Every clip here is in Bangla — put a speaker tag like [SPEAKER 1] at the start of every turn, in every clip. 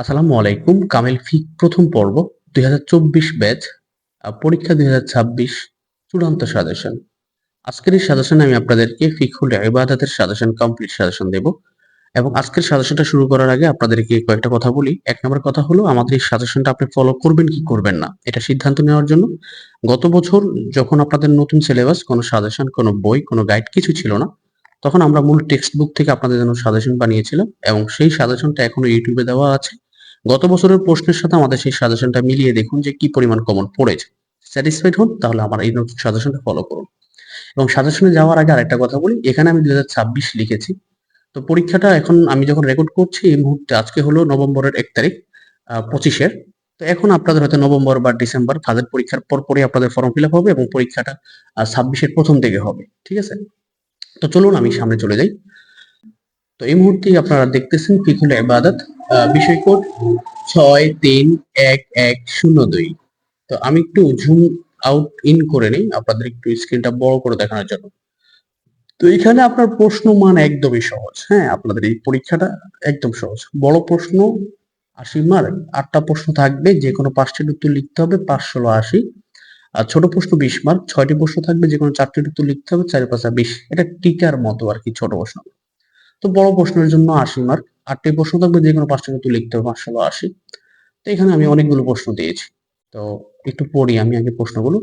[SPEAKER 1] আসসালামু আলাইকুম, কামিল ফিক প্রথম পর্ব, দুই হাজার চব্বিশ ব্যাচ পরীক্ষা দুই হাজার ছাব্বিশ, চূড়ান্ত সাজেশন। আজকের এই সাজেশনে আমি আপনাদেরকে ফিকহুল ইবাদতের সাজেশন কমপ্লিট সাজেশন দেব এবং আজকের সাজেশনটা শুরু করার আগে আপনাদেরকে কয়েকটা কথা বলি। এক নম্বর কথা হলো, আমাদের এই সাজেশনটা আপনি ফলো করবেন কি করবেন না, এটা সিদ্ধান্ত নেওয়ার জন্য। গত বছর যখন আপনাদের নতুন সিলেবাস কোনো সাজেশন, কোনো বই, কোনো গাইড কিছু ছিল না, তখন আমরা মূল টেক্সট বুক থেকে আপনাদের জন্য সাজেশন বানিয়েছিলাম এবং সেই সাজেশনটা এখনও ইউটিউবে দেওয়া আছে। গত বছরের প্রশ্নের সাথে আমাদের সেই সাজেশনটা মিলিয়ে দেখুন যে কি পরিমাণ কমন পড়েছে। স্যাটিসফাইড হন, তাহলে আমার এই নতুন সাজেশনটা ফলো করুন। এবং সাজেশনে যাওয়ার আগে আরেকটা কথা বলি, এখানে আমি দু হাজার ছাব্বিশ লিখেছি। তো পরীক্ষাটা এখন আমি যখন রেকর্ড করছি, এই মুহূর্তে আজকে হলো নভেম্বরের এক তারিখ পঁচিশের। তো এখন আপনাদের হয়তো নভেম্বর বা ডিসেম্বর, তাদের পরীক্ষার পর পরই আপনাদের ফর্ম ফিল হবে এবং পরীক্ষাটা ছাব্বিশের প্রথম দিকে হবে, ঠিক আছে? তো চলুন আমি সামনে চলে যাই। তো এই মুহূর্তে আপনারা দেখতেছেন ফিকুল ইবাদত বিষয় কোড ছয় তিন এক এক শূন্য দুই। তো আমি একটু জুম আউট ইন করে নিই, আপনাদের একটু স্ক্রিনটা বড় করে দেখানোর জন্য। তো এখানে আপনার প্রশ্ন মান একদমই সহজ হ্যাঁ? আপনাদের এই পরীক্ষাটা একদম সহজ। বড় প্রশ্ন, আশি মার্ক আটটা প্রশ্ন থাকবে যে কোনো পাঁচটির উত্তর লিখতে হবে, পাঁচ ষোলো আশি। আর ছোট প্রশ্ন বিশ মার্ক ছয়টি প্রশ্ন থাকবে যে কোনো চারটির উত্তর লিখতে হবে, চারি পাঁচা বিশ। এটা টিকার মতো আর কি ছোট প্রশ্ন। তো বড় প্রশ্নের জন্য আশি মার্ক আটটি প্রশ্ন থাকবে, যে কোনো পাঁচটি কিন্তু লিখতে হবে পাঁচশো আশি। তো এখানে আমি অনেকগুলো প্রশ্ন দিয়েছি। তো একটু পড়ি আমি আগে প্রশ্নগুলো।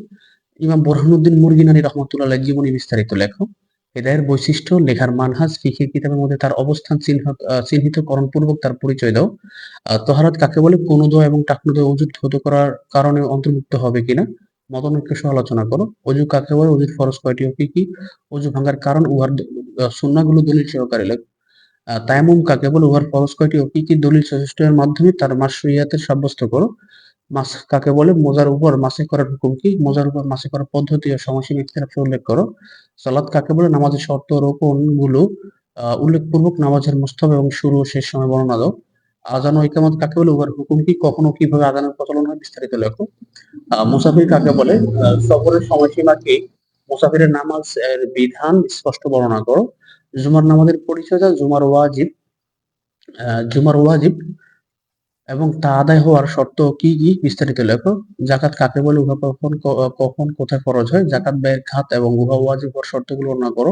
[SPEAKER 1] ইমাম বোরহানুদ্দিন মুরগিনানি রহমতুল্লাহ জীবনী বিস্তারিত লেখো। হেদায়ের বৈশিষ্ট্য, লেখার মানহাজ, ফিখির কিতাবের মধ্যে তার অবস্থান চিহ্নিতকরণ পূর্বক তার পরিচয় দাও। তহারাত কাকে বলে? কোনোদয় এবং টাকনুদয় অজুত ধৌত করার কারণে অন্তর্ভুক্ত হবে কিনা? মতনৈক্য সহ আলোচনা করো। অজু কাকে বলে? অজুর ফরজ কয়টি ও কি কি? অজু ভাঙার কারণ, উহার সুন্নাগুলো দলিল সহকারে লেখ। আহ, তায়াম্মুম কাকে বলে? উহার ফরজ কয়টি ও কি কি দলিল যথেষ্ট এর মাধ্যমে তার মাসরিয়াতের সাব্যস্ত করো? মাস কাকে বলে? মোজার উপর মাসে করার হুকুম কি? মোজার উপর মাসে করার পদ্ধতি ও সময়সীমা ইখতিলাফ উল্লেখ করো? সালাত কাকে বলে? নামাজের শর্ত রোকনগুলো উল্লেখপূর্বক নামাজের মুস্তব এবং শুরু ও শেষ সময় বর্ণনা দাও। আজান ও ইকামত কাকে বলে? উহার হুকুম কি? কখনো কীভাবে আজানের প্রচলন হয় বিস্তারিত লেখো। মুসাফির কাকে বলে? সফরের সময়সীমা কি? মুসাফিরের নামাজ এর বিধান স্পষ্ট বর্ণনা করো। জুমার নামাজের পরিচয় দাও জুমার ওয়াজিব জুমার ওয়াজিব এবং তা আদায় হওয়ার শর্ত কি কি? বিস্তারিত লেখো। জাকাত কাকে বলে, উহা কখন কখন কোথায় ফরজ হয়? জাকাত ব্যয়ের খাত এবং উহা ওয়াজিব হওয়ার শর্তগুলো বর্ণনা করো।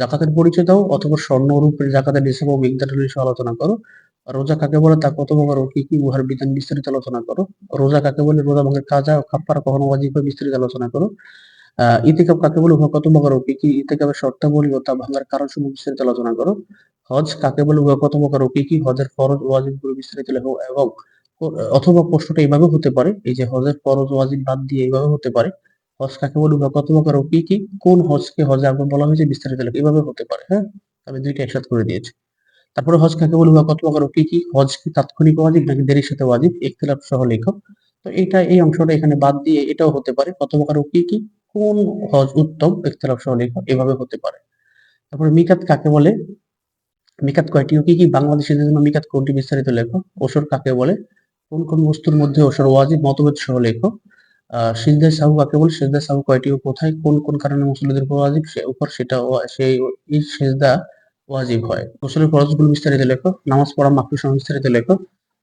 [SPEAKER 1] জাকাতের পরিচয় দাও অথবা স্বর্ণ রূপের জাকাতের নিষেধ ও মিকদার বিষয়ে আলোচনা করো। রোজা কাকে বলে, তা কত প্রকার কি কি উহার বিধান বিস্তারিত আলোচনা করো। রোজা কাকে বলে, রোজা ভাঙের কাজা ও কখনো ওয়াজিব হয় বিস্তারিত আলোচনা করো। আহ ইতিকাব কাকে বলে, উহা কত প্রকার ও কি কি ইতিকাবের শর্তাবলী ও তা ভাঙার কারণ সমূহ বিস্তারিত আলোচনা করো। হজ কাকে বলে, উহা কত প্রকার কি কি, হজের ফরজ ওয়াজিবগুলো বিস্তারিত লেখো এবং অথবা প্রশ্নটা এইভাবে হতে পারে, এই যে হজের ফরজ ওয়াজিব বাদ দিয়ে এইভাবে হতে পারে, হজ কাকে বলে, উহা কত প্রকার ও কি কি, কোন হজকে হজে আগে বলা হয়েছে বিস্তারিত লেখো, এইভাবে হতে পারে হ্যাঁ? আমি দুইটা একসাথে করে দিয়েছি। তারপরে হজ কাকে বলে, উহা কত প্রকার ও কি কি, হজ কি তাৎক্ষণিক ওয়াজিব নাকি দেরির সাথে ওয়াজিব, ইখতিলাফ সহ লেখো। তো এটা এই অংশটা এখানে বাদ দিয়ে এটাও হতে পারে, কত প্রকার ও কি কি কোন হজ উত্তম? সহ লেখো এভাবে হতে পারে। তারপরে মিকাত কাকে বলে? মিকাত কয়টি? ও কি কি? বাংলাদেশের জন্য মিকাত কোনটি বিস্তারিত লেখো? ওসর কাকে বলে? কোন কোন বস্তুর মধ্যে ওসর ওয়াজিব, মতভেদ সহ লেখো? আহ সিজদায় সাহু কাকে বলে? সিজদায় সাহু কয়টি ও কোথায়? কোন কোন কারণে মুসলিমদের উপর ওয়াজিব? সে উপর সেটা সেই সেজদা ওয়াজিব হয়। গোসলের ফরজগুলো বিস্তারিত লেখো। নামাজ পড়া সহ বিস্তারিত লেখো।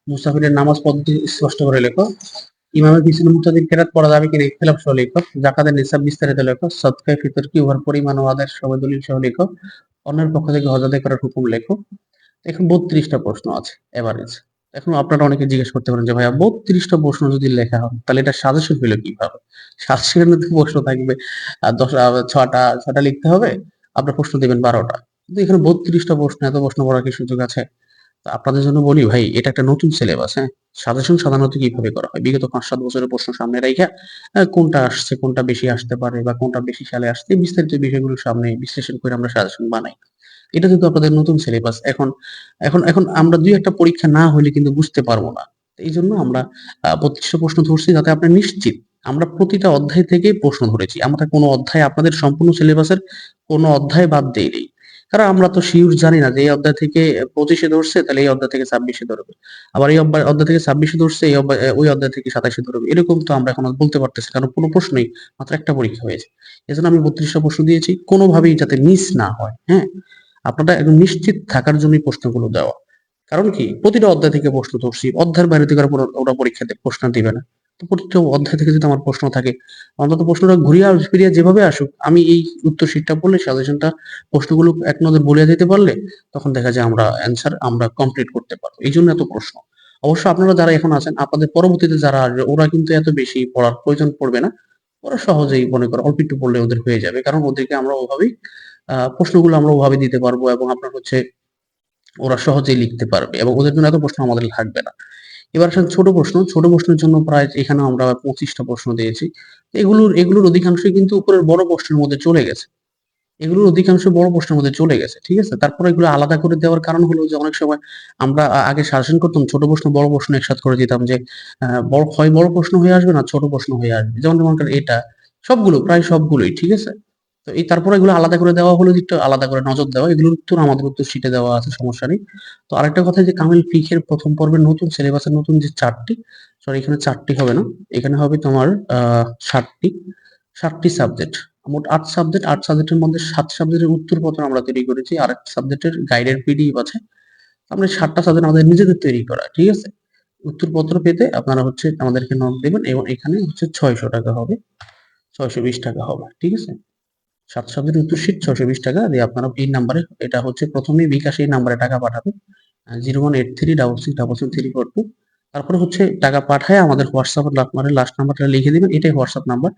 [SPEAKER 1] মুসাফিরের নামাজ পদ্ধতি স্পষ্ট করে লেখো। ইমামের পিছনে মুতাদির কেরাত পড়া যাবে কিনা ইখতিলাফ সহ লেখো জাকাতের নিসাব বিস্তারিত লেখক, সদকায় ফিতর কি উহার পরিমাণ ও আদায়ের সবাই দলিল সহ লেখো অন্যের পক্ষ থেকে হজ আদায় করার হুকুম লেখো এখন বত্রিশটা প্রশ্ন আছে এভারেজ এখন আপনারা অনেকে জিজ্ঞেস করতে পারেন যে, ভাইয়া, বত্রিশটা প্রশ্ন যদি লেখা হয়, তাহলে এটা সাজেশন হলো কীভাবে? সাজেশনের মধ্যে প্রশ্ন থাকবে আর দশ ছটা ছটা লিখতে হবে, আপনার প্রশ্ন দিবেন বারোটা। কিন্তু এখানে বত্রিশটা প্রশ্ন, এত প্রশ্ন করার কি সুযোগ আছে? আপনাদের জন্য বলি, ভাই, এটা একটা নতুন সিলেবাস হ্যাঁ? সাজেশন সাধারণত কীভাবে করা হয়? বিগত পাঁচ সাত বছরের প্রশ্ন সামনে রেখে কোনটা আসছে, কোনটা বেশি আসতে পারে বা কোনটা বেশি সালে আসছে বিস্তারিত বিষয়গুলো সামনে বিশ্লেষণ করে আমরা সাজেশন বানাই। এটা কিন্তু আপনাদের নতুন সিলেবাস এখন এখন এখন আমরা দুই একটা পরীক্ষা না হলে কিন্তু বুঝতে পারব না। এই জন্য আমরা বত্রিশটা প্রশ্ন ধরছি যাতে আপনি নিশ্চিত। আমরা প্রতিটা অধ্যায় থেকে প্রশ্ন ধরেছি। আমরা কোনো অধ্যায় আপনাদের সম্পূর্ণ সিলেবাসের কোনো অধ্যায় বাদ দেই। নেই কারণ আমরা তো শিওর জানি না যে এই অধ্যায় থেকে পঁচিশে ধরছে, তাহলে এই অধ্যায় থেকে ছাব্বিশে ধরবে। আবার এই অধ্যায় থেকে ছাব্বিশে ধরছে, এই ওই অধ্যায় থেকে সাতাশে ধরবে। এরকম তো আমরা এখন বলতে পারতেছি কারণ কোনো প্রশ্নই মাত্র একটা পরীক্ষা হয়েছে। এজন্য আমি বত্রিশটা প্রশ্ন দিয়েছি, কোনোভাবেই যাতে মিস না হয় হ্যাঁ? আপনারা একদম নিশ্চিত থাকার জন্যই প্রশ্নগুলো দেওয়া। কারণ কি, প্রতিটা অধ্যায় থেকে প্রশ্ন ধরছি, অধ্যায়ের বাইরে থেকে ওরা পরীক্ষাতে প্রশ্ন দিবে না। প্রতিটা অধ্যায় থেকে যদি আমার প্রশ্ন থাকে, অন্তত প্রশ্নটা ঘুরিয়ে ফিরিয়ে যেভাবে আসুক, আমি এই উত্তর শীটটা পড়লে সাজেশনটা প্রশ্নগুলো এক নজর বলিয়ে দিতে পারলে, তখন দেখা যায় আমরা অ্যান্সার আমরা কমপ্লিট করতে পারব। এই জন্য এত প্রশ্ন। অবশ্য আপনারা যারা এখন আছেন, আপনাদের পরবর্তীতে যারা আসবে, ওরা কিন্তু এত বেশি পড়ার প্রয়োজন পড়বে না। ওরা সহজেই মনে করো, অল্প একটু পড়লে ওদের হয়ে যাবে। কারণ ওদেরকে আমরা ওভাবেই প্রশ্নগুলো আমরা ওভাবে দিতে পারব এবং আপনার হচ্ছে, ওরা সহজেই লিখতে পারবে এবং ওদের জন্য এত প্রশ্ন আমাদের লাগবে না। এবার আসেন ছোট প্রশ্ন। ছোট প্রশ্নের জন্য প্রায় এখানে আমরা পঁচিশটা প্রশ্ন দিয়েছি। এগুলোর এগুলোর অধিকাংশই কিন্তু উপরের বড় প্রশ্নের মধ্যে চলে গেছে। এগুলোর অধিকাংশ বড় প্রশ্নের মধ্যে চলে গেছে, ঠিক আছে? তারপরে এগুলো আলাদা করে দেওয়ার কারণ হলো যে অনেক সময় আমরা আগে শাসন করতাম ছোট প্রশ্ন, বড় প্রশ্ন একসাথে করে দিতাম যে বড়, হয় বড় প্রশ্ন হয়ে আসবে না ছোট প্রশ্ন হয়ে আসবে। যেমন মনে এটা, সবগুলো, প্রায় সবগুলোই, ঠিক আছে? তো এই তারপরে এগুলো আলাদা করে দেওয়া হলো, একটু আলাদা করে নজর দেওয়া, এগুলোর উত্তর আমাদের উত্তর শিটে দেওয়া আছে, সমস্যা নেই। তো আরেকটা কথা যে কামিল ফিখের প্রথম পর্বের নতুন সিলেবাসের নতুন যে চারটি সরি এখানে চারটি হবে না, এখানে হবে তোমার ষাটটি ষাটটি সাবজেক্ট মোট আট সাবজেক্ট আট সাবজেক্টের মধ্যে সাত সাবজেক্টের উত্তরপত্র আমরা তৈরি করেছি আর একটা সাবজেক্টের গাইডের পিডিএফ আছে। আমরা সাতটা সাবজেক্ট আমাদের নিজেদের তৈরি করা, ঠিক আছে? উত্তরপত্র পেতে আপনারা হচ্ছে আমাদেরকে নক দেবেন এবং এখানে হচ্ছে ছয়শো টাকা হবে, ছয়শো বিশ টাকা হবে, ঠিক আছে? সাত সাবজেক্ট উত্তর শীট ছয়শো বিশ টাকা। দিয়ে আপনারা এই নাম্বারে এটা হচ্ছে প্রথমেই বিকাশে এই নাম্বারে টাকা পাঠাবে। Zero one eight three double six double seven three four two তারপরে হচ্ছে টাকা পাঠায় আমাদের হোয়াটসঅ্যাপ মানে লাস্ট নাম্বারটা লিখে দিবেন, এটাই হোয়াটসঅ্যাপ নাম্বার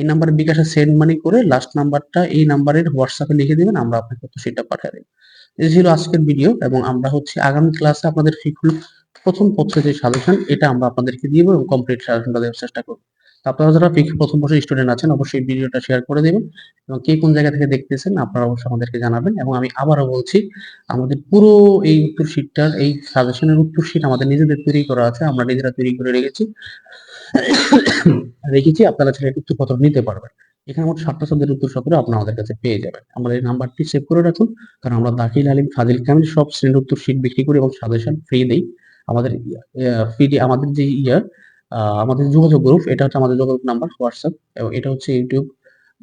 [SPEAKER 1] এই নাম্বারে বিকাশে সেন্ড মানি করে লাস্ট নাম্বারটা এই নাম্বারের হোয়াটসঅ্যাপে লিখে দিবেন, আমরা আপনাকে সেটা পাঠিয়ে দেব। এই ছিল আজকের ভিডিও এবং আমরা হচ্ছে আগামী ক্লাসে আপনাদের ফিকুল প্রথম যে সাজেশন এটা আমরা আপনাদেরকে দিব এবং কমপ্লিট সাজেশনটা দেওয়ার চেষ্টা করব। আপনারা যারা প্রথম বছর স্টুডেন্ট আছেন, অবশ্যই ভিডিওটা শেয়ার করে দেবেন এবং কে কোন জায়গা থেকে দেখতেছেন আপনারা অবশ্যই আমাদেরকে জানাবেন এবং আমি আবারও বলছি, আমাদের পুরো এই উত্তর শীটটার এই সাজেশনের উত্তর শীট আমাদের নিজেদের তৈরি করা আছে, আমরা নিজেরা তৈরি করে রেখেছি। রেখেছি, আপনারা ছেলে উত্তরপত্র নিতে পারবেন। এখানে মোট সাতটা সাবজেক্ট উত্তর সত্তর আপনারা আমাদের কাছে পেয়ে যাবেন। আমাদের এই নাম্বারটি সেভ করে রাখুন, কারণ আমরা দাখিল, আলিম, ফাজিল, কামিল সব শ্রেণির উত্তর শীট বিক্রি করি এবং সাজেশন ফ্রি দেই। আমাদের ফ্রি আমাদের যে ইয়ার আমাদের যোগাযোগ গ্রুপ এটা হচ্ছে আমাদের যোগাযোগ নাম্বার হোয়াটসঅ্যাপ এবং এটা হচ্ছে ইউটিউব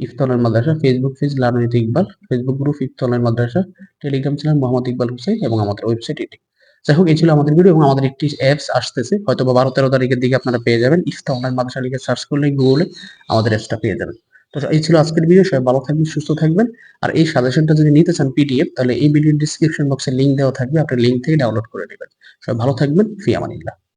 [SPEAKER 1] ইফতলের মাদ্রাসা ফেসবুক পেজ লার্নিত ইকবাল ফেসবুক গ্রুপ ইফতলের মাদ্রাসা টেলিগ্রাম চ্যানেল মোহাম্মদ ইকবাল হুসাইন এবং আমাদের ওয়েবসাইট এটি। যাই হোক, এই ছিল আমাদের ভিডিও এবং আমাদের একটি অ্যাপস আসতেছে হয়তো বা বারো তেরো তারিখের দিকে আপনারা পেয়ে যাবেন। ইফতা অনলাইন মাদ্রাসা লিখে সার্চ করলে গুগলে আমাদের অ্যাপসটা পেয়ে যাবেন। তো এই ছিল আজকের ভিডিও সবাই ভালো থাকবেন, সুস্থ থাকবেন। আর এই সাজেশনটা যদি নিতে চান পিডিএফ তাহলে এই ভিডিওর ডিসক্রিপশন বক্সে লিঙ্ক দেওয়া থাকবে, আপনি লিঙ্ক থেকে ডাউনলোড করে নেবেন। সবাই ভালো থাকবেন, ফি আমানিল্লাহ।